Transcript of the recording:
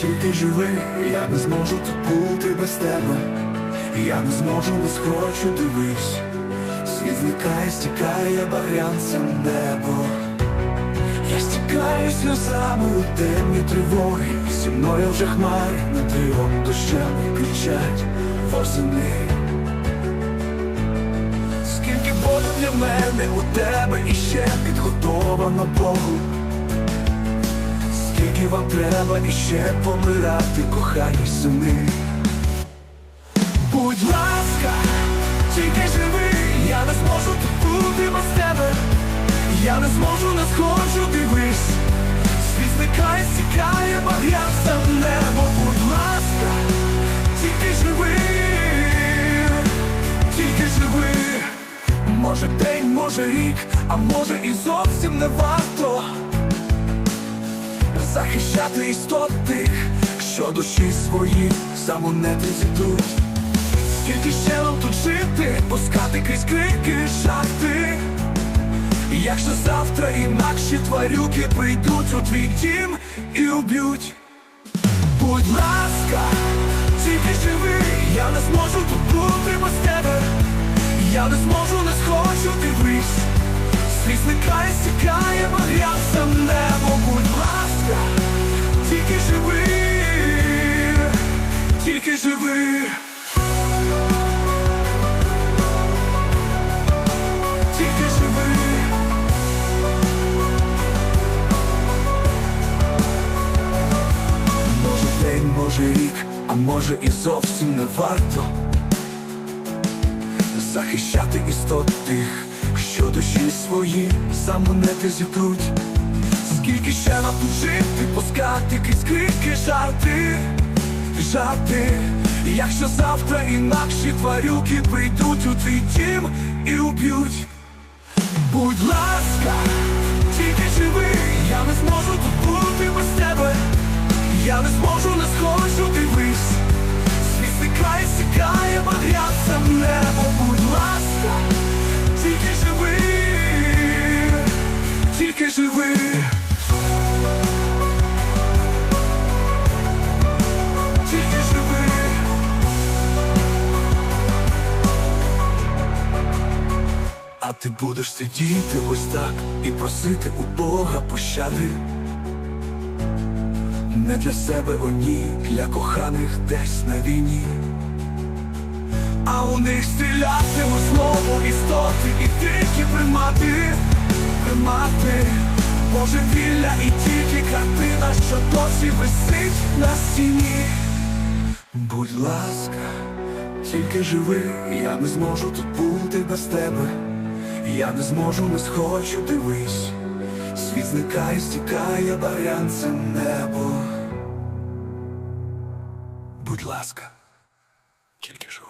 тільки живи, я не зможу тут бути без тебе. Я не зможу, не схочу, дивись. Світ зникає, стікає багрянцем небо. Я стікаю сльозами у темні тривоги. Зі мною вже хмари над трьом дощем кричать восени. Скільки болю для мене у тебе іще підготовано Богу. Скільки вам треба іще помирати, кохані сини. Будь ласка, тільки живи, я не зможу тут бути без тебе. Я не зможу, не схочу, дивись. Світ зникає, стікає багрянцем небо. Будь ласка, тільки живи, тільки живи. Може день, може рік, а може і зовсім не варто захищати істот тих, що душі свої самонети зітруть. Скільки ще нам тут жити, пускати крізь крики, жарти. Якщо завтра інакші тварюки прийдуть у твій дім і уб'ють. Будь ласка, тільки живи, я не зможу тут бути без тебе. Я не зможу, не схочу, дивись. Може рік, а може і зовсім не варто захищати істот тих, що душі свої самонети зітруть. Скільки ще нам пускати крізь крики жарти, жарти. Якщо завтра інакші тварюки прийдуть у твій дім і уб'ють. Будь ласка, А ти будеш сидіти ось так і просити у Бога пощади. Не для себе одні, для коханих десь на війні. А у них стрілятимуть знову істоти і дикі примати, примати, божевілля і тільки картина, що досі висить на стіні. Будь ласка, тільки живи, я не зможу тут бути без тебе. Я не зможу, не схочу, дивись. Світ зникає, стікає барянцем небо. Будь ласка, тільки живи.